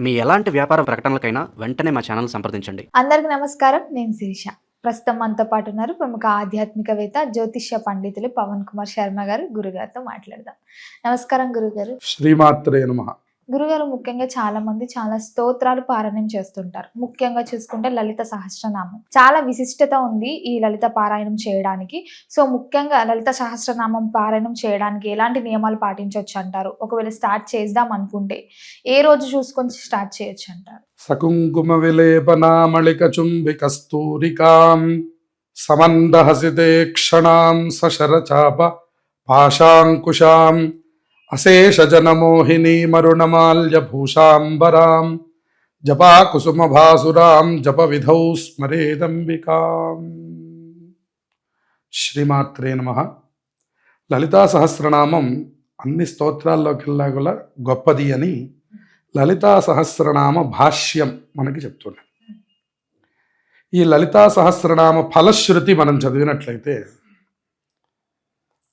మీ ఎలాంటి వ్యాపార ప్రకటనలకైనా వెంటనే మా ఛానల్ సంప్రదించండి. అందరికి నమస్కారం. నేను శిరీష. ప్రస్తుతం మనతో పాటు ఉన్నారు ప్రముఖ ఆధ్యాత్మికవేత్త జ్యోతిష్య పండితులు పవన్ కుమార్ శర్మ గారు. గురుగారితో మాట్లాడదాం. నమస్కారం గురుగారు. శ్రీమాత్రే నమ. గురుగారు ముఖ్యంగా చాలా మంది చాలా స్తోత్రాలు పారాయణం చేస్తుంటారు. ముఖ్యంగా చూసుకుంటే లలిత సహస్రనామం. చాలా విశిష్టత ఉంది ఈ లలిత పారాయణం చేయడానికి. సో ముఖ్యంగా లలిత సహస్రనామం పారాయణం చేయడానికి ఎలాంటి నియమాలు పాటించవచ్చు అంటారు? ఒకవేళ స్టార్ట్ చేద్దాం అనుకుంటే ఏ రోజు చూసుకొని స్టార్ట్ చేయొచ్చు అంటారు? సకుంకుమ విలేపనామళిక చుంబి కస్తూరికాం సమందహసితే క్షణాం సశరచాప పాశాంకుశాం అశేషజనమోహినీ మరుణమాల్యభూషాంబరాం జపాకుసుమభాసురాం జప విధౌ స్మరేదంబికాం. శ్రీమాత్రే నమ. లలితా సహస్రనామం అన్ని స్తోత్రాల్లోకెల్లా కూడా గొప్పది అని లలితా సహస్రనామ భాష్యం మనకి చెప్తున్నాం ఈ లలితా సహస్రనామ ఫలశ్రుతి మనం చదివినట్లయితే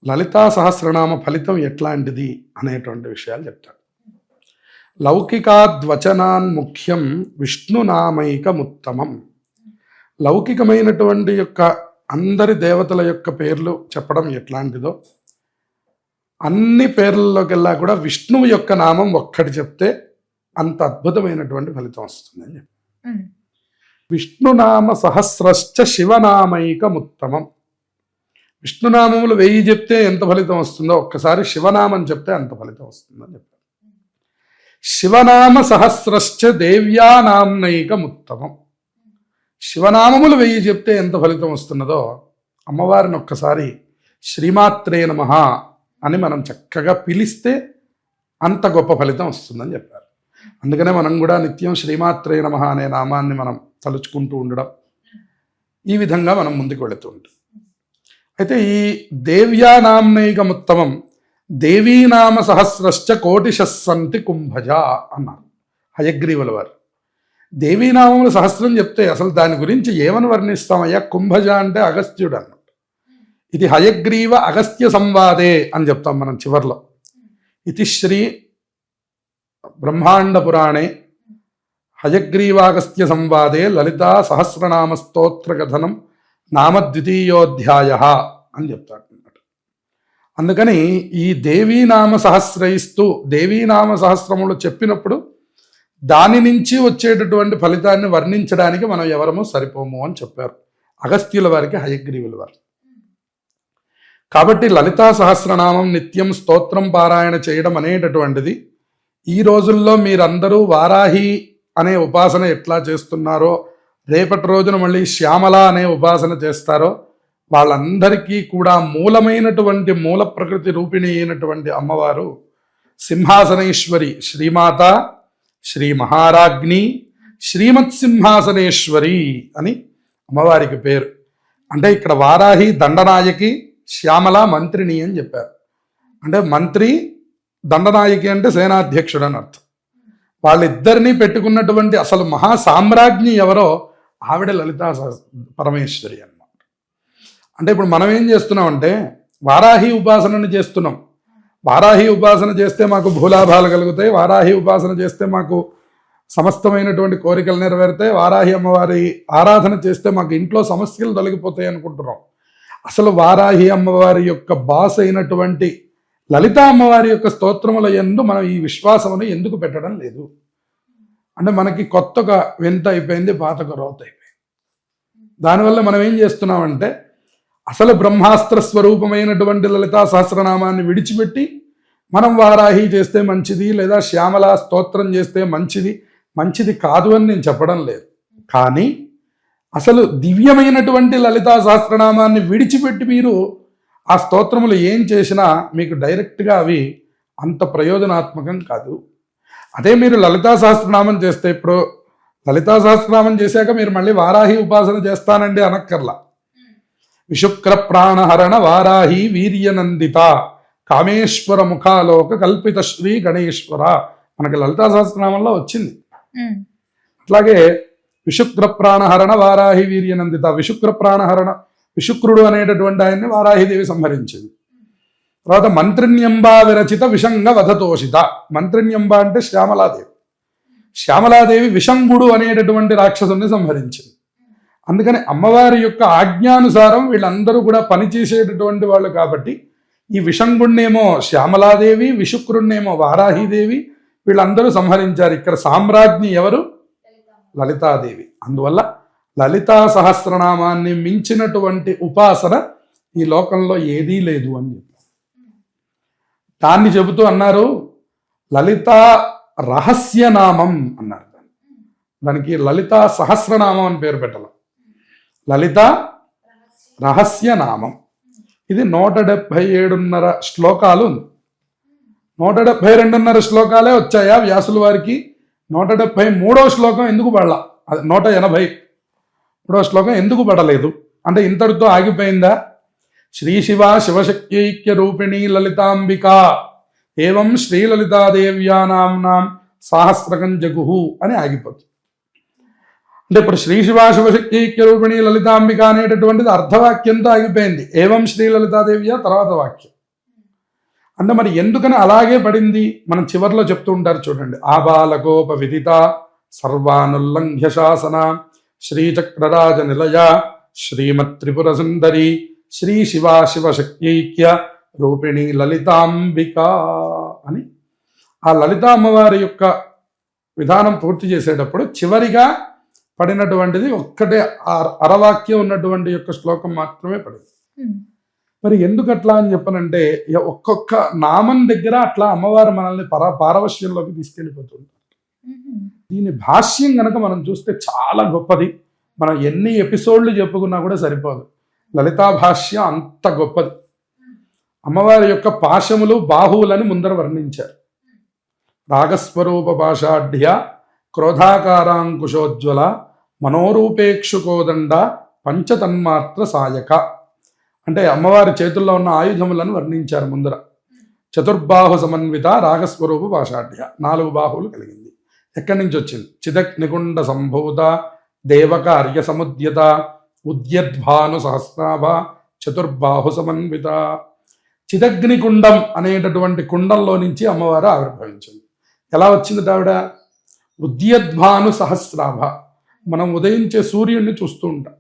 లలితా సహస్రనామ ఫలితం ఎట్లాంటిది అనేటువంటి విషయాలు చెప్తాడు. లౌకికాద్వచనాన్ ముఖ్యం విష్ణునామైకముత్తమం. లౌకికమైనటువంటి యొక్క అందరి దేవతల యొక్క పేర్లు చెప్పడం ఎట్లాంటిదో అన్ని పేర్లలోకెల్లా కూడా విష్ణువు యొక్క నామం ఒక్కటి చెప్తే అంత అద్భుతమైనటువంటి ఫలితం వస్తుందని విష్ణునామ సహస్రశ్చ శివనామైకముత్తమం. విష్ణునామములు వెయ్యి చెప్తే ఎంత ఫలితం వస్తుందో ఒక్కసారి శివనామం చెప్తే అంత ఫలితం వస్తుందని చెప్పారు. శివనామ సహస్రశ్చ దేవ్యానామ్నైకముత్తమం. శివనామములు వెయ్యి చెప్తే ఎంత ఫలితం వస్తున్నదో అమ్మవారిని ఒక్కసారి శ్రీమాత్రే నమ అని మనం చక్కగా పిలిస్తే అంత గొప్ప ఫలితం వస్తుందని చెప్పారు. అందుకనే మనం కూడా నిత్యం శ్రీమాత్రే నమః అనే నామాన్ని మనం తలుచుకుంటూ ఉండడం ఈ విధంగా మనం ముందుకు వెళుతూ ఉంటాం. అయితే ఈ దేవ్యానామ్నైకముత్తమం దేవీనామ సహస్రశ్చ కోటిశస్సంతి కుంభజ అన్నారు హయగ్రీవుల వారు. దేవీనామములు సహస్రం చెప్తే అసలు దాని గురించి ఏమని వర్ణిస్తామయ్యా? కుంభజ అంటే అగస్త్యుడు అన్నమాట. ఇది హయగ్రీవ అగస్త్య సంవాదే అని చెప్తాం మనం చివర్లో. ఇది శ్రీ బ్రహ్మాండ పురాణే. హయగ్రీవాగస్త్య సంవాదే లలితా సహస్రనామ స్తోత్ర కథనం నామద్వితీయోధ్యాయ అని చెప్తాడు అన్నమాట. అందుకని ఈ దేవీనామ సహస్రయిస్తూ దేవీనామ సహస్రములు చెప్పినప్పుడు దాని నుంచి వచ్చేటటువంటి ఫలితాన్ని వర్ణించడానికి మనం ఎవరము సరిపోము అని చెప్పారు. అగస్త్యుల వారికి హయగ్రీవుల వారు. కాబట్టి లలితా సహస్రనామం నిత్యం స్తోత్రం పారాయణ చేయడం అనేటటువంటిది ఈ రోజుల్లో మీరందరూ వారాహి అనే ఉపాసన ఎట్లా చేస్తున్నారో రేపటి రోజున మళ్ళీ శ్యామల అనే ఉపాసన చేస్తారో వాళ్ళందరికీ కూడా మూలమైనటువంటి మూల ప్రకృతి రూపిణి అయినటువంటి అమ్మవారు సింహాసనేశ్వరి శ్రీమాత శ్రీ మహారాజ్ని శ్రీమత్ సింహాసనేశ్వరి అని అమ్మవారికి పేరు. అంటే ఇక్కడ వారాహి దండనాయకి శ్యామల మంత్రిని అని చెప్పారు. అంటే మంత్రి దండనాయకి అంటే సేనాధ్యక్షుడు అని అర్థం. వాళ్ళిద్దరినీ పెట్టుకున్నటువంటి అసలు మహా సామ్రాజ్ఞి ఎవరో ఆవిడ లలితా పరమేశ్వరి అన్నమాట. అంటే ఇప్పుడు మనం ఏం చేస్తున్నామంటే వారాహి ఉపాసనను చేస్తున్నాం. వారాహి ఉపాసన చేస్తే మాకు భూలాభాలు కలుగుతాయి. వారాహి ఉపాసన చేస్తే మాకు సమస్తమైనటువంటి కోరికలు నెరవేరుతాయి. వారాహి అమ్మవారి ఆరాధన చేస్తే మాకు ఇంట్లో సమస్యలు తొలగిపోతాయి అనుకుంటున్నాం. అసలు వారాహి అమ్మవారి యొక్క బాస్ అయినటువంటి లలితా అమ్మవారి యొక్క స్తోత్రముల ఎందు మనం ఈ విశ్వాసమును ఎందుకు పెట్టడం లేదు? అంటే మనకి కొత్తగా వింత అయిపోయింది పాతక రోత అయిపోయింది దానివల్ల మనం ఏం చేస్తున్నామంటే అసలు బ్రహ్మాస్త్ర స్వరూపమైనటువంటి లలితా సహస్రనామాన్ని విడిచిపెట్టి మనం వారాహి చేస్తే మంచిది లేదా శ్యామల స్తోత్రం చేస్తే మంచిది మంచిది కాదు అని నేను చెప్పడం లేదు. కానీ అసలు దివ్యమైనటువంటి లలితా సహస్రనామాన్ని విడిచిపెట్టి మీరు ఆ స్తోత్రములు ఏం చేసినా మీకు డైరెక్ట్గా అవి అంత ప్రయోజనాత్మకం కాదు. అదే మీరు లలితా సహస్రనామం చేస్తే ఇప్పుడు లలితా సహస్రనామం చేశాక మీరు మళ్ళీ వారాహి ఉపాసన చేస్తానండి అనక్కర్లా. విశుక్ర ప్రాణహరణ వారాహి వీర్యనందిత. కామేశ్వర ముఖాలోక కల్పిత శ్రీ గణేశ్వర. మనకి లలితా సహస్రనామంలో వచ్చింది. అట్లాగే విశుక్ర ప్రాణహరణ వారాహి వీర్యనందిత. విశుక్ర ప్రాణహరణ విశుక్రుడు అనేటటువంటి ఆయన్ని వారాహిదేవి సంహరించింది. తర్వాత మంత్రిణ్యంబా విరచిత విషంగ వధతోషిత. మంత్రిణ్యంబ అంటే శ్యామలాదేవి. శ్యామలాదేవి విషంగుడు అనేటటువంటి రాక్షసుని సంహరించింది. అందుకని అమ్మవారి యొక్క ఆజ్ఞానుసారం వీళ్ళందరూ కూడా పనిచేసేటటువంటి వాళ్ళు కాబట్టి ఈ విషంగుణ్ణేమో శ్యామలాదేవి విశుక్రుణ్ణేమో వారాహిదేవి వీళ్ళందరూ సంహరించారు. ఇక్కడ సామ్రాజ్ఞి ఎవరు? లలితాదేవి. అందువల్ల లలితా సహస్రనామాన్ని మించినటువంటి ఉపాసన ఈ లోకంలో ఏదీ లేదు అని దాన్ని చెబుతూ అన్నారు లలిత రహస్యనామం అన్నారు దానికి లలిత సహస్రనామం అని పేరు పెట్టాల. లలిత రహస్యనామం ఇది నూట డెబ్భై ఏడున్నర శ్లోకాలు ఉంది. నూట డెబ్భై రెండున్నర శ్లోకాలే వచ్చాయా వ్యాసుల వారికి? నూట డెబ్భై మూడో శ్లోకం ఎందుకు పడలా? అది నూట ఎనభై. మూడో శ్లోకం ఎందుకు పడలేదు? అంటే ఇంతటితో ఆగిపోయిందా? శ్రీ శివ శివశక్త్యైక్య రూపిణి లలితాంబిక ఏవం శ్రీలలితాదేవ్యానాంనాం సాహస్రకం జగుహు అని ఆగిపోతుంది. అంటే ఇప్పుడు శ్రీ శివ శివశక్త్యైక్య రూపిణి లలితాంబిక అనేటటువంటిది అర్ధవాక్యంతో ఆగిపోయింది. ఏవం శ్రీలలితాదేవ్య తర్వాత వాక్యం. అంటే మరి ఎందుకని అలాగే పడింది? మనం చివర్లో చెప్తూ ఉంటారు చూడండి. ఆబాలకోప విదిత సర్వానుల్లంఘ్య శాసన శ్రీచక్రరాజ నిలయ శ్రీమత్ త్రిపుర సుందరి శ్రీ శివా శివశక్త్యైక్య రూపిణి లలితాంబిక అని. ఆ లలిత అమ్మవారి యొక్క విధానం పూర్తి చేసేటప్పుడు చివరిగా పడినటువంటిది ఒక్కటే అరవాక్యం ఉన్నటువంటి యొక్క శ్లోకం మాత్రమే పడింది. మరి ఎందుకు అట్లా అని చెప్పనంటే ఒక్కొక్క నామం దగ్గర అట్లా అమ్మవారు మనల్ని పర పారవశ్యంలోకి తీసుకెళ్ళిపోతుంది ఉమ్. దీని భాష్యం గనక మనం చూస్తే చాలా గొప్పది. మనం ఎన్ని ఎపిసోడ్లు చెప్పుకున్నా కూడా సరిపోదు. లలితా భాష్య అంత గొప్పది. అమ్మవారి యొక్క పాశములు బాహువులని ముందర వర్ణించారు. రాగస్వరూప భాషాఢ్య క్రోధాకారాంకుశోజ్వల మనోరూపేక్షుకోదండ పంచతన్మాత్ర సాయక. అంటే అమ్మవారి చేతుల్లో ఉన్న ఆయుధములను వర్ణించారు ముందర. చతుర్బాహు సమన్విత రాగస్వరూప భాషాఢ్య నాలుగు బాహువులు కలిగింది. ఎక్కడి నుంచి వచ్చింది? చిదక్ నిగుండ సంభూత దేవకార్య సముద్యత ఉద్యద్భాను సహస్రాభ చతుర్బాహు సమన్విత చిదగ్నికుండం అనేటటువంటి కుండంలో నుంచి అమ్మవారు ఆవిర్భవించింది. ఎలా వచ్చింది ఆవిడ? ఉద్యద్భాను సహస్రాభ మనం ఉదయించే సూర్యుడిని చూస్తూ ఉంటాం.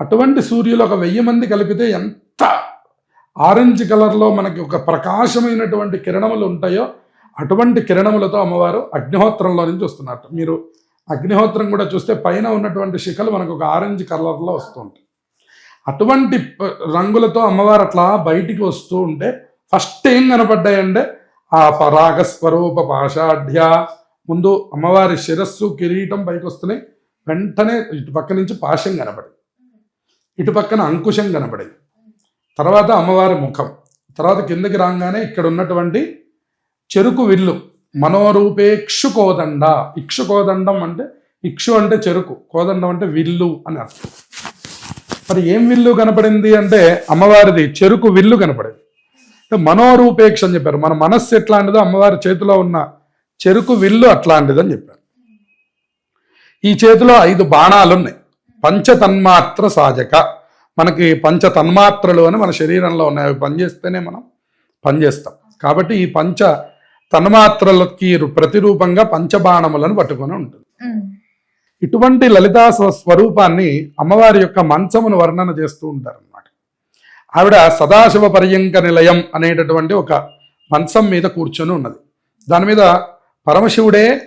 అటువంటి సూర్యులు ఒక వెయ్యి మంది కలిపితే ఎంత ఆరెంజ్ కలర్లో మనకి ఒక ప్రకాశమైనటువంటి కిరణములు ఉంటాయో అటువంటి కిరణములతో అమ్మవారు అగ్నిహోత్రంలో నుంచి వస్తున్నట్టు మీరు అగ్నిహోత్రం కూడా చూస్తే పైన ఉన్నటువంటి శిఖలు మనకు ఒక ఆరెంజ్ కలర్లో వస్తూ ఉంటాయి అటువంటి రంగులతో అమ్మవారు అట్లా బయటికి వస్తూ ఉంటే ఫస్ట్ ఏం కనపడ్డాయంటే ఆ పరాగ స్వరూప పాషాఢ్య. ముందు అమ్మవారి శిరస్సు కిరీటం పైకి వస్తున్నాయి. వెంటనే ఇటు పక్క నుంచి పాశం కనపడింది. ఇటు పక్కన అంకుశం కనపడింది. తర్వాత అమ్మవారి ముఖం. తర్వాత కిందకి రాగానే ఇక్కడ ఉన్నటువంటి చెరుకు విల్లు. మనోరూపేక్షు కోదండ ఇక్షు కోదండం అంటే ఇక్షు అంటే చెరుకు కోదండం అంటే విల్లు అని అర్థం. మరి ఏం విల్లు కనపడింది అంటే అమ్మవారిది చెరుకు విల్లు కనపడింది. మనోరూపేక్ష అని చెప్పారు. మన మనస్సు ఎట్లాంటిదో అమ్మవారి చేతిలో ఉన్న చెరుకు విల్లు అట్లాంటిదని చెప్పారు. ఈ చేతిలో ఐదు బాణాలు ఉన్నాయి పంచతన్మాత్ర సాజక. మనకి పంచ తన్మాత్రలు అని మన శరీరంలో ఉన్నాయి. అవి పనిచేస్తేనే మనం పనిచేస్తాం. కాబట్టి ఈ పంచ తన్మాత్రలకి ప్రతిరూపంగా పంచబాణములను పట్టుకొని ఉంటుంది. ఇటువంటి లలితా స్వ- స్వరూపాన్ని అమ్మవారి యొక్క మంచమును వర్ణన చేస్తూ ఉంటారు అన్నమాట ఆవిడ సదాశివ పర్యంక నిలయం అనేటటువంటి ఒక మంచం మీద కూర్చొని ఉన్నది. దాని మీద పరమశివుడే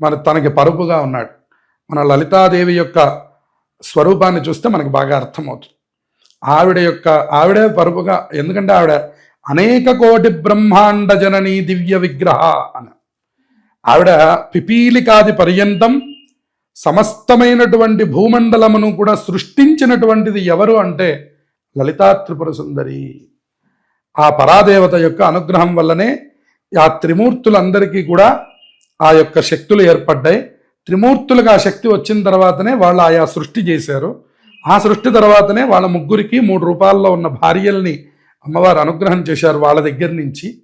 మన తనకి పరుపుగా ఉన్నాడు. మన లలితాదేవి యొక్క స్వరూపాన్ని చూస్తే మనకు బాగా అర్థమవుతుంది. ఆవిడ యొక్క ఆవిడే పరుపుగా ఎందుకంటే ఆవిడ అనేక కోటి బ్రహ్మాండ జననీ దివ్య విగ్రహ అని. ఆవిడ పిపీలికాది పర్యంతం సమస్తమైనటువంటి భూమండలమును కూడా సృష్టించినటువంటిది ఎవరు అంటే లలితా త్రిపుర సుందరి. ఆ పరాదేవత యొక్క అనుగ్రహం వల్లనే ఆ త్రిమూర్తులందరికీ కూడా ఆ యొక్క శక్తులు ఏర్పడ్డాయి. త్రిమూర్తులకు ఆ శక్తి వచ్చిన తర్వాతనే వాళ్ళు ఆయా సృష్టి చేశారు. ఆ సృష్టి తర్వాతనే వాళ్ళ ముగ్గురికి మూడు రూపాల్లో ఉన్న భార్యల్ని అమ్మవారు అనుగ్రహం చేశారు వాళ్ళ దగ్గర నుంచి.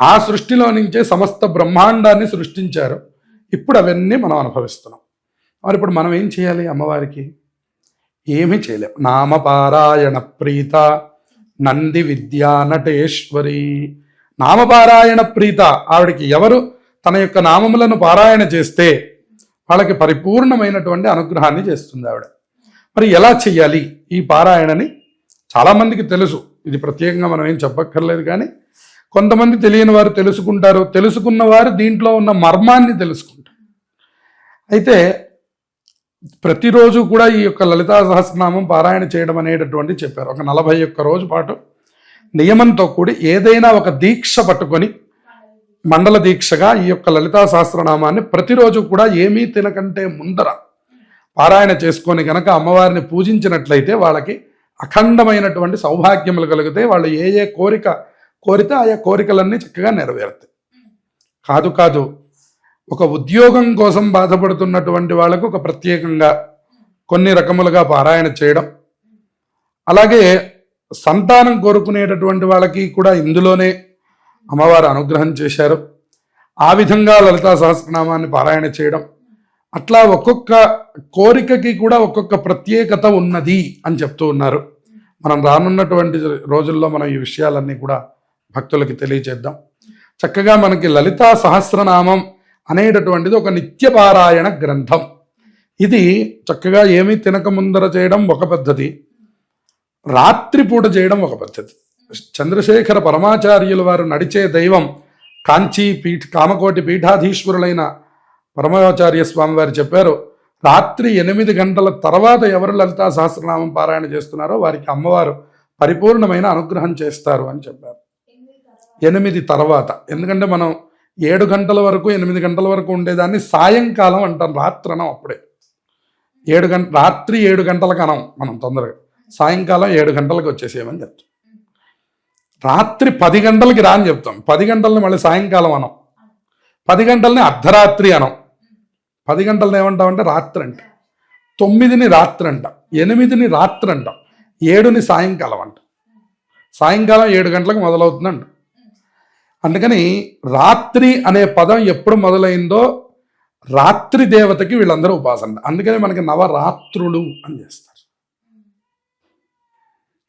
ఆ సృష్టిలో నుంచే సమస్త బ్రహ్మాండాన్ని సృష్టించారు. ఇప్పుడు అవన్నీ మనం అనుభవిస్తున్నాం. మరి ఇప్పుడు మనం ఏం చేయాలి అమ్మవారికి? ఏమీ చేయలేం. నామపారాయణ ప్రీత నంది విద్యా నటేశ్వరి. నామపారాయణ ప్రీత ఆవిడకి ఎవరు తన యొక్క నామములను పారాయణ చేస్తే వాళ్ళకి పరిపూర్ణమైనటువంటి అనుగ్రహాన్ని చేస్తుంది ఆవిడ. మరి ఎలా చెయ్యాలి ఈ పారాయణని? చాలామందికి తెలుసు. ఇది ప్రత్యేకంగా మనం ఏం చెప్పక్కర్లేదు కానీ కొంతమంది తెలియని వారు తెలుసుకుంటారు. తెలుసుకున్న వారు దీంట్లో ఉన్న మర్మాన్ని తెలుసుకుంటారు. అయితే ప్రతిరోజు కూడా ఈ యొక్క లలితా సహస్రనామం పారాయణ చేయడం అనేటటువంటి చెప్పారు. ఒక నలభై ఒక్క రోజు పాటు నియమంతో కూడి ఏదైనా ఒక దీక్ష పట్టుకొని మండల దీక్షగా ఈ యొక్క లలితా సహస్రనామాన్ని ప్రతిరోజు కూడా ఏమీ తినకంటే ముందర పారాయణ చేసుకొని కనుక అమ్మవారిని పూజించినట్లయితే వాళ్ళకి అఖండమైనటువంటి సౌభాగ్యములు కలిగితే వాళ్ళు ఏ ఏ కోరిక కోరితే ఆయా కోరికలన్నీ చక్కగా నెరవేరుతాయి. కాదు కాదు ఒక ఉద్యోగం కోసం బాధపడుతున్నటువంటి వాళ్ళకు ఒక ప్రత్యేకంగా కొన్ని రకములుగా పారాయణ చేయడం అలాగే సంతానం కోరుకునేటటువంటి వాళ్ళకి కూడా ఇందులోనే అమ్మవారు అనుగ్రహం చేశారు. ఆ విధంగా లలితా సహస్రనామాన్ని పారాయణ చేయడం అట్లా ఒక్కొక్క కోరికకి కూడా ఒక్కొక్క ప్రత్యేకత ఉన్నది అని చెప్తూ ఉన్నారు. మనం రానున్నటువంటి రోజుల్లో మనం ఈ విషయాలన్నీ కూడా భక్తులకి తెలియచేద్దాం. చక్కగా మనకి లలితా సహస్రనామం అనేటటువంటిది ఒక నిత్యపారాయణ గ్రంథం. ఇది చక్కగా ఏమీ తినక ముందర చేయడం ఒక పద్ధతి రాత్రిపూట చేయడం ఒక పద్ధతి. చంద్రశేఖర పరమాచార్యుల వారు నడిచే దైవం కాంచీ పీఠ కామకోటి పీఠాధీశ్వరులైన పరమాచార్య స్వామి వారు చెప్పారు రాత్రి ఎనిమిది గంటల తర్వాత ఎవరు లలితా సహస్రనామం పారాయణ చేస్తున్నారో వారికి అమ్మవారు పరిపూర్ణమైన అనుగ్రహం చేస్తారు అని చెప్పారు. ఎనిమిది తర్వాత ఎందుకంటే మనం ఏడు గంటల వరకు ఎనిమిది గంటల వరకు ఉండేదాన్ని సాయంకాలం అంటాం రాత్రి అనం అప్పుడే. ఏడు గంట రాత్రి ఏడు గంటలకు అనం మనం తొందరగా. సాయంకాలం ఏడు గంటలకు వచ్చేసేయమని చెప్తాం. రాత్రి పది గంటలకి రాని చెప్తాం. పది గంటలని మళ్ళీ సాయంకాలం అనం. పది గంటలని అర్ధరాత్రి అనం. పది గంటలను ఏమంటామంటే రాత్రి అంట తొమ్మిదిని రాత్రి అంట ఎనిమిదిని రాత్రి అంట ఏడుని సాయంకాలం అంట సాయంకాలం ఏడు గంటలకు మొదలవుతుందంట. అందుకని రాత్రి అనే పదం ఎప్పుడు మొదలైందో రాత్రి దేవతకి వీళ్ళందరూ ఉపాసన. అందుకని మనకి నవరాత్రులు అని చేస్తారు.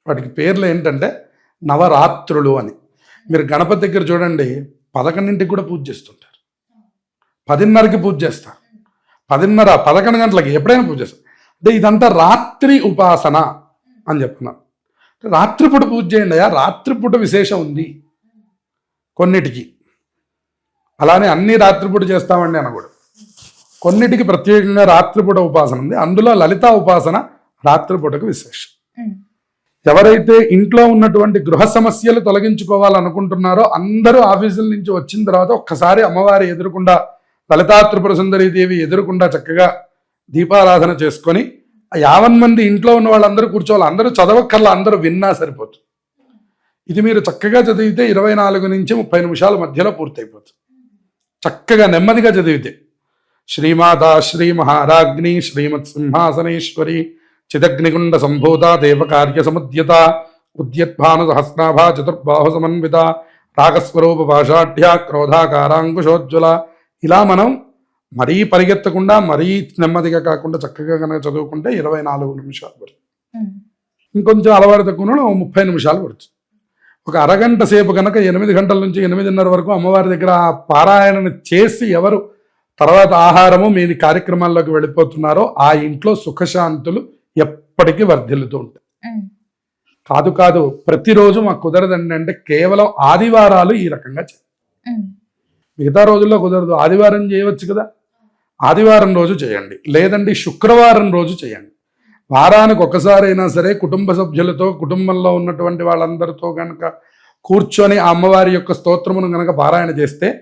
వాటికి పేర్లు ఏంటంటే నవరాత్రులు అని. మీరు గణపతి దగ్గర చూడండి పదకొండింటికి కూడా పూజ చేస్తుంటారు. పదిన్నరకి పూజ చేస్తారు. పదిన్నర పదకొండు గంటలకి ఎప్పుడైనా పూజ చేస్తారు అంటే ఇదంతా రాత్రి ఉపాసన అని చెప్తున్నాను రాత్రిపూట పూజ చేయండి అయ్యా రాత్రిపూట విశేషం ఉంది కొన్నిటికి. అలానే అన్ని రాత్రిపూట చేస్తామండి అనకూడదు. కొన్నిటికి ప్రత్యేకంగా రాత్రిపూట ఉపాసన ఉంది. అందులో లలితా ఉపాసన రాత్రిపూటకు విశేషం. ఎవరైతే ఇంట్లో ఉన్నటువంటి గృహ సమస్యలు తొలగించుకోవాలనుకుంటున్నారో అందరూ ఆఫీసుల నుంచి వచ్చిన తర్వాత ఒక్కసారి అమ్మవారి ఎదురుకుండా లలితాత్రిపుర దేవి ఎదురుకుండా చక్కగా దీపారాధన చేసుకొని యావన్ మంది ఇంట్లో ఉన్న వాళ్ళందరూ కూర్చోవాలి. అందరూ చదవక్కర్లా అందరూ విన్నా సరిపోతుంది. ఇది మీరు చక్కగా చదివితే ఇరవై నాలుగు నుంచి ముప్పై నిమిషాల మధ్యలో పూర్తయిపోతుంది. చక్కగా నెమ్మదిగా చదివితే. శ్రీమాత శ్రీ మహారాజ్ని శ్రీమత్ సింహాసనేశ్వరి చిదగ్నిగుండ సంభూత దేవకార్య సముద్యత ఉద్యద్భాను సహస్రాభా చతుర్బాహు సమన్విత రాగస్వరూప భాషాఢ్య క్రోధాకారాంకుశోజ్వల ఇలా మనం మరీ పరిగెత్తకుండా మరీ నెమ్మదిగా కాకుండా చక్కగా కనుక చదువుకుంటే ఇరవై నాలుగు నిమిషాలు పడుతుంది. ఇంకొంచెం అలవాటు తక్కువ ముప్పై నిమిషాలు పడుతుంది. ఒక అరగంట సేపు కనుక ఎనిమిది గంటల నుంచి ఎనిమిదిన్నర వరకు అమ్మవారి దగ్గర ఆ పారాయణను చేసి ఎవరు తర్వాత ఆహారము మీ కార్యక్రమాల్లోకి వెళ్ళిపోతున్నారో ఆ ఇంట్లో సుఖశాంతులు ఎప్పటికీ వర్ధిల్లుతూ ఉంటాయి. కాదు కాదు ప్రతిరోజు మాకు కుదరదండి అంటే కేవలం ఆదివారాలు ఈ రకంగా చేయాలి మిగతా రోజుల్లో కుదరదు. ఆదివారం చేయవచ్చు కదా? ఆదివారం రోజు చేయండి. లేదండి శుక్రవారం రోజు చేయండి. వారానికి ఒకసారైనా సరే కుటుంబ సభ్యులతో కుటుంబంలో ఉన్నటువంటి వాళ్ళందరితో కనుక కూర్చొని ఆ అమ్మవారి యొక్క స్తోత్రమును కనుక పారాయణ చేస్తే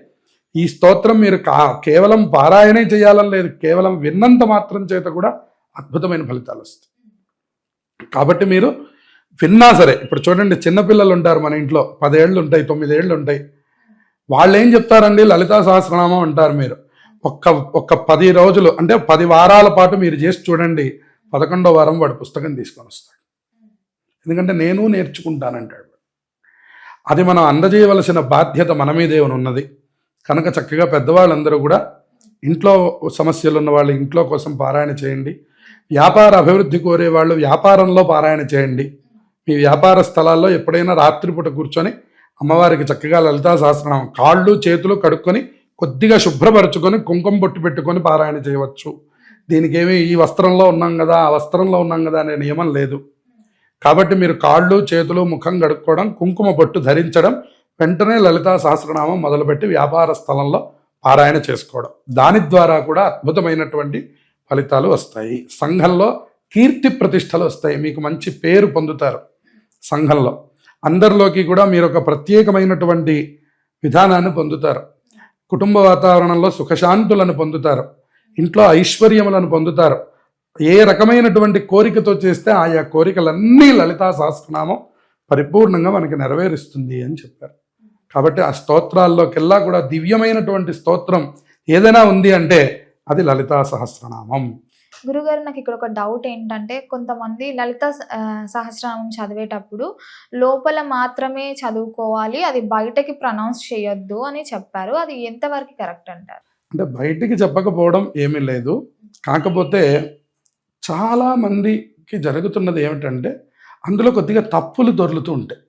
ఈ స్తోత్రం మీరు కా కేవలం పారాయణే చేయాలని లేదు. కేవలం విన్నంత మాత్రం చేత కూడా అద్భుతమైన ఫలితాలు వస్తాయి. కాబట్టి మీరు విన్నా సరే ఇప్పుడు చూడండి చిన్నపిల్లలు ఉంటారు మన ఇంట్లో. పదేళ్ళు ఉంటాయి తొమ్మిదేళ్ళు ఉంటాయి. వాళ్ళు ఏం చెప్తారండి? లలితా సహస్రనామం అంటారు మీరు. ఒక్క ఒక్క పది రోజులు అంటే పది వారాల పాటు మీరు చేసి చూడండి. పదకొండో వారం వాడు పుస్తకం తీసుకొని వస్తాడు. ఎందుకంటే నేను నేర్చుకుంటానంటాడు. అది మనం అందజేయవలసిన బాధ్యత మన మీదే ఉన్నది. కనుక చక్కగా పెద్దవాళ్ళందరూ కూడా ఇంట్లో సమస్యలు ఉన్న వాళ్ళు ఇంట్లో కోసం పారాయణ చేయండి. వ్యాపార అభివృద్ధి కోరే వాళ్ళు వ్యాపారంలో పారాయణ చేయండి. మీ వ్యాపార స్థలాల్లో ఎప్పుడైనా రాత్రిపూట కూర్చొని అమ్మవారికి చక్కగా లలితా సహస్రనామం కాళ్ళు చేతులు కడుక్కొని కొద్దిగా శుభ్రపరచుకొని కుంకుమ బొట్టు పెట్టుకొని పారాయణ చేయవచ్చు. దీనికి ఈ వస్త్రంలో ఉన్నాం కదా ఆ వస్త్రంలో ఉన్నాం కదా అనే నియమం లేదు. కాబట్టి మీరు కాళ్ళు చేతులు ముఖం కడుక్కోవడం కుంకుమ బొట్టు ధరించడం వెంటనే లలితా సహస్రనామం మొదలుపెట్టి వ్యాపార స్థలంలో పారాయణ చేసుకోవడం. దాని ద్వారా కూడా అద్భుతమైనటువంటి ఫలితాలు వస్తాయి. సంఘంలో కీర్తి ప్రతిష్టలు వస్తాయి. మీకు మంచి పేరు పొందుతారు సంఘంలో. అందరిలోకి కూడా మీరు ఒక ప్రత్యేకమైనటువంటి విధానాన్ని పొందుతారు. కుటుంబ వాతావరణంలో సుఖశాంతులను పొందుతారు. ఇంట్లో ఐశ్వర్యములను పొందుతారు. ఏ రకమైనటువంటి కోరికతో చేస్తే ఆయా కోరికలన్నీ లలితా సహస్రనామం పరిపూర్ణంగా మనకి నెరవేరుస్తుంది అని చెప్పారు. కాబట్టి ఆ స్తోత్రాల్లోకెల్లా కూడా దివ్యమైనటువంటి స్తోత్రం ఏదైనా ఉంది అంటే అది లలితా సహస్రనామం. గురుగారు నాకు ఇక్కడ ఒక డౌట్ ఏంటంటే కొంతమంది లలిత సహస్రనామం చదివేటప్పుడు లోపల మాత్రమే చదువుకోవాలి అది బయటకి ప్రనౌన్స్ చేయొద్దు అని చెప్పారు. అది ఎంతవరకు కరెక్ట్ అంటారు? అంటే బయటికి చెప్పకపోవడం ఏమీ లేదు. కాకపోతే చాలా మందికి జరుగుతున్నది ఏమిటంటే అందులో కొద్దిగా తప్పులు దొర్లుతూ ఉంటాయి.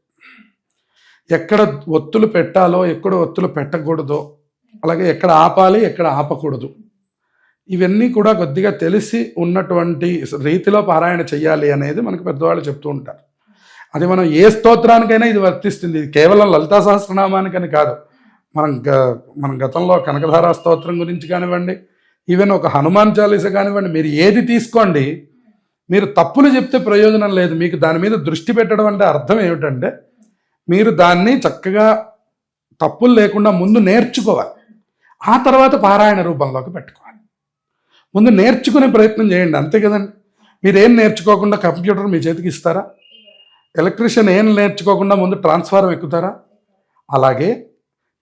ఎక్కడ ఒత్తులు పెట్టాలో ఎక్కడ ఒత్తులు పెట్టకూడదో అలాగే ఎక్కడ ఆపాలి ఎక్కడ ఆపకూడదు. ఇవన్నీ కూడా కొద్దిగా తెలిసి ఉన్నటువంటి రీతిలో పారాయణ చేయాలి అనేది మనకు పెద్దవాళ్ళు చెప్తూ ఉంటారు. అది మనం ఏ స్తోత్రానికైనా ఇది వర్తిస్తుంది. ఇది కేవలం లలితా సహస్రనామానికని కాదు. మనం గ- మనం గతంలో కనకధారా స్తోత్రం గురించి కానివ్వండి ఈవెన్ ఒక హనుమాన్ చాలీస కానివ్వండి మీరు ఏది తీసుకోండి మీరు తప్పులు చెప్తే ప్రయోజనం లేదు. మీకు దాని మీద దృష్టి పెట్టడం అంటే అర్థం ఏమిటంటే మీరు దాన్ని చక్కగా తప్పులు లేకుండా ముందు నేర్చుకోవాలి. ఆ తర్వాత పారాయణ రూపంలోకి పెట్టుకోవాలి. ముందు నేర్చుకునే ప్రయత్నం చేయండి అంతే కదండి. మీరు ఏం నేర్చుకోకుండా కంప్యూటర్ మీ చేతికి ఇస్తారా? ఎలక్ట్రీషియన్ ఏం నేర్చుకోకుండా ముందు ట్రాన్స్ఫార్మ్ ఎక్కుతారా? అలాగే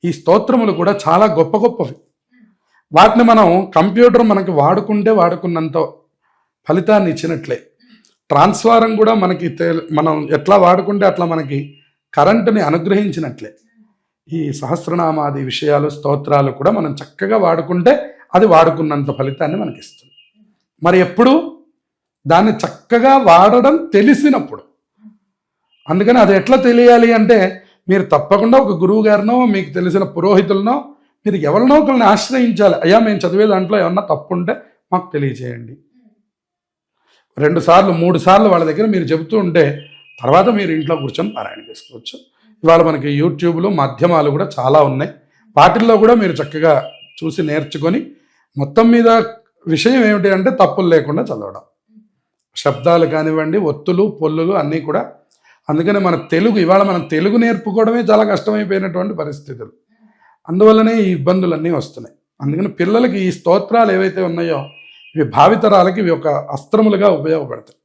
ఈ స్తోత్రములు కూడా చాలా గొప్ప గొప్పవి. వాటిని మనం కంప్యూటర్ మనకి వాడుకుంటే వాడుకున్నంత ఫలితాన్ని ఇచ్చినట్లే. ట్రాన్స్ఫారం కూడా మనకి మనం ఎట్లా వాడుకుంటే అట్లా మనకి కరెంటుని అనుగ్రహించినట్లే. ఈ సహస్రనామాది విషయాలు స్తోత్రాలు కూడా మనం చక్కగా వాడుకుంటే అది వాడుకున్నంత ఫలితాన్ని మనకి ఇస్తుంది మరి ఎప్పుడు? దాన్ని చక్కగా వాడడం తెలిసినప్పుడు. అందుకని అది ఎట్లా తెలియాలి అంటే మీరు తప్పకుండా ఒక గురువు గారినో మీకు తెలిసిన పురోహితులనో మీరు ఎవరినో ఒకరిని ఆశ్రయించాలి. అయ్యా మేము చదివే దాంట్లో ఏమన్నా తప్పు ఉంటే మాకు తెలియజేయండి. రెండు సార్లు మూడు సార్లు వాళ్ళ దగ్గర మీరు చెబుతూ ఉంటే తర్వాత మీరు ఇంట్లో కూర్చొని పారాయణ చేసుకోవచ్చు. ఇవాళ మనకి యూట్యూబ్లు మాధ్యమాలు కూడా చాలా ఉన్నాయి. వాటిల్లో కూడా మీరు చక్కగా చూసి నేర్చుకొని మొత్తం మీద విషయం ఏమిటి అంటే తప్పులు లేకుండా చదవడం. శబ్దాలు కానివ్వండి ఒత్తులు పొల్లులు అన్నీ కూడా. అందుకని మన తెలుగు ఇవాళ మనం తెలుగు నేర్పుకోవడమే చాలా కష్టమైపోయినటువంటి పరిస్థితులు. అందువల్లనే ఈ ఇబ్బందులన్నీ వస్తున్నాయి. అందుకని పిల్లలకి ఈ స్తోత్రాలు ఏవైతే ఉన్నాయో ఇవి భావితరాలకి ఇవి ఒక అస్త్రములుగా ఉపయోగపడతాయి.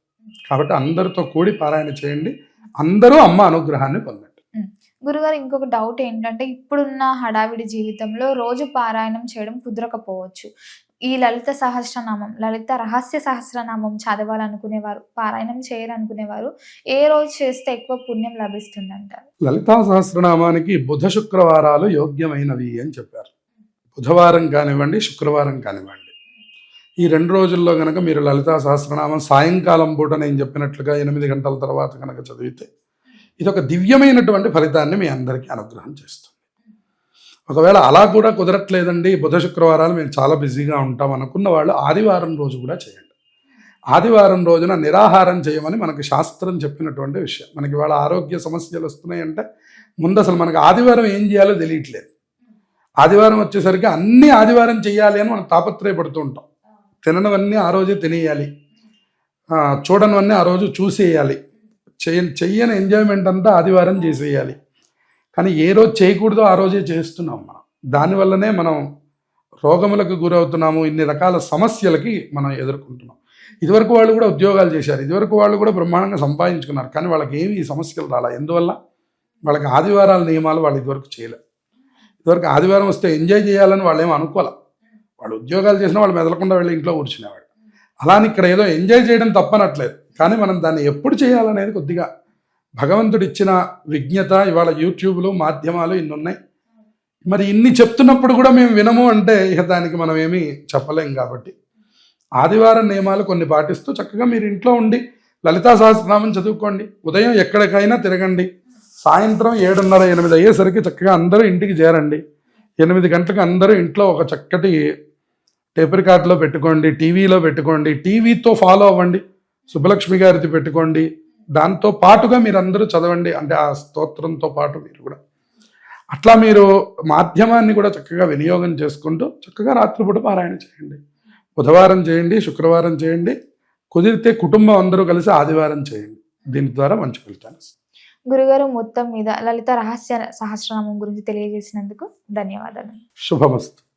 కాబట్టి అందరితో కూడి పారాయణ చేయండి. అందరూ అమ్మ అనుగ్రహాన్ని పొందండి. గురుగారు ఇంకొక డౌట్ ఏంటంటే ఇప్పుడున్న హడావిడి జీవితంలో రోజు పారాయణం చేయడం కుదరకపోవచ్చు. ఈ లలిత సహస్రనామం లలిత రహస్య సహస్రనామం చదవాలనుకునేవారు పారాయణం చేయాలనుకునేవారు ఏ రోజు చేస్తే ఎక్కువ పుణ్యం లభిస్తుందంటారు లలితా సహస్రనామానికి బుధ శుక్రవారాలు యోగ్యమైనవి అని చెప్పారు. బుధవారం కానివ్వండి శుక్రవారం కానివ్వండి. ఈ రెండు రోజుల్లో కనుక మీరు లలితా సహస్రనామం సాయంకాలం పూట నేను చెప్పినట్లుగా ఎనిమిది గంటల తర్వాత కనుక చదివితే ఇది ఒక దివ్యమైనటువంటి ఫలితాన్ని మీ అందరికీ అనుగ్రహం చేస్తుంది. ఒకవేళ అలా కూడా కుదరట్లేదండి బుధ శుక్రవారాలు మేము చాలా బిజీగా ఉంటాం అనుకున్న వాళ్ళు ఆదివారం రోజు కూడా చేయండి. ఆదివారం రోజున నిరాహారం చేయమని మనకు శాస్త్రం చెప్పినటువంటి విషయం. మనకి వాళ్ళ ఆరోగ్య సమస్యలు వస్తున్నాయంటే ముందు అసలు మనకు ఆదివారం ఏం చేయాలో తెలియట్లేదు. ఆదివారం వచ్చేసరికి అన్ని ఆదివారం చేయాలి అని మనం తాపత్రయపడుతూ ఉంటాం. తిననివన్నీ ఆ రోజే తినేయాలి. చూడనివన్నీ ఆ రోజు చూసేయాలి. చేయ చెయ్యని ఎంజాయ్మెంట్ అంతా ఆదివారం చేసేయాలి. కానీ ఏ రోజు చేయకూడదో ఆ రోజే చేస్తున్నాం మనం. దానివల్లనే మనం రోగములకు గురవుతున్నాము ఇన్ని రకాల సమస్యలకి మనం ఎదుర్కొంటున్నాం. ఇదివరకు వాళ్ళు కూడా ఉద్యోగాలు చేశారు ఇదివరకు వాళ్ళు కూడా బ్రహ్మాండంగా సంపాదించుకున్నారు కానీ వాళ్ళకి ఏమి సమస్యలు రాలా. ఎందువల్ల? వాళ్ళకి ఆదివారాల నియమాలు వాళ్ళు ఇదివరకు చేయలేరు ఇదివరకు ఆదివారం వస్తే ఎంజాయ్ చేయాలని వాళ్ళు ఏమి అనుకోలే. వాళ్ళు ఉద్యోగాలు చేసినా వాళ్ళు మెదలకుండా వెళ్ళి ఇంట్లో కూర్చునేవాళ్ళు. అలాని ఇక్కడ ఏదో ఎంజాయ్ చేయడం తప్పనట్లేదు. కానీ మనం దాన్ని ఎప్పుడు చేయాలనేది కొద్దిగా భగవంతుడు ఇచ్చిన విజ్ఞత ఇవాళ యూట్యూబ్లు మాధ్యమాలు ఇన్ని ఉన్నాయి మరి ఇన్ని చెప్తున్నప్పుడు కూడా మేము వినము అంటే ఇక దానికి మనం ఏమీ చెప్పలేం కాబట్టి. ఆదివారం నియమాలు కొన్ని పాటిస్తూ చక్కగా మీరు ఇంట్లో ఉండి లలితా సహస్రనామం చదువుకోండి. ఉదయం ఎక్కడికైనా తిరగండి. సాయంత్రం ఏడున్నర ఎనిమిది అయ్యేసరికి చక్కగా అందరూ ఇంటికి చేరండి. ఎనిమిది గంటలకు అందరూ ఇంట్లో ఒక చక్కటి టేప్ కార్ట్లో పెట్టుకోండి టీవీలో పెట్టుకోండి టీవీతో ఫాలో అవ్వండి. సుబ్బలక్ష్మి గారిది పెట్టుకోండి. దాంతో పాటుగా మీరు అందరూ చదవండి. అంటే ఆ స్తోత్రంతో పాటు మీరు కూడా. అట్లా మీరు మాధ్యమాన్ని కూడా చక్కగా వినియోగం చేసుకుంటూ చక్కగా రాత్రిపూట పారాయణ చేయండి. బుధవారం చేయండి శుక్రవారం చేయండి. కుదిరితే కుటుంబం అందరూ కలిసి ఆదివారం చేయండి. దీని ద్వారా మంచి ఫలితాలు. గురుగారు మొత్తం మీద లలిత రహస్య సహస్రనామం గురించి తెలియజేసినందుకు ధన్యవాదాలు. శుభమస్తు.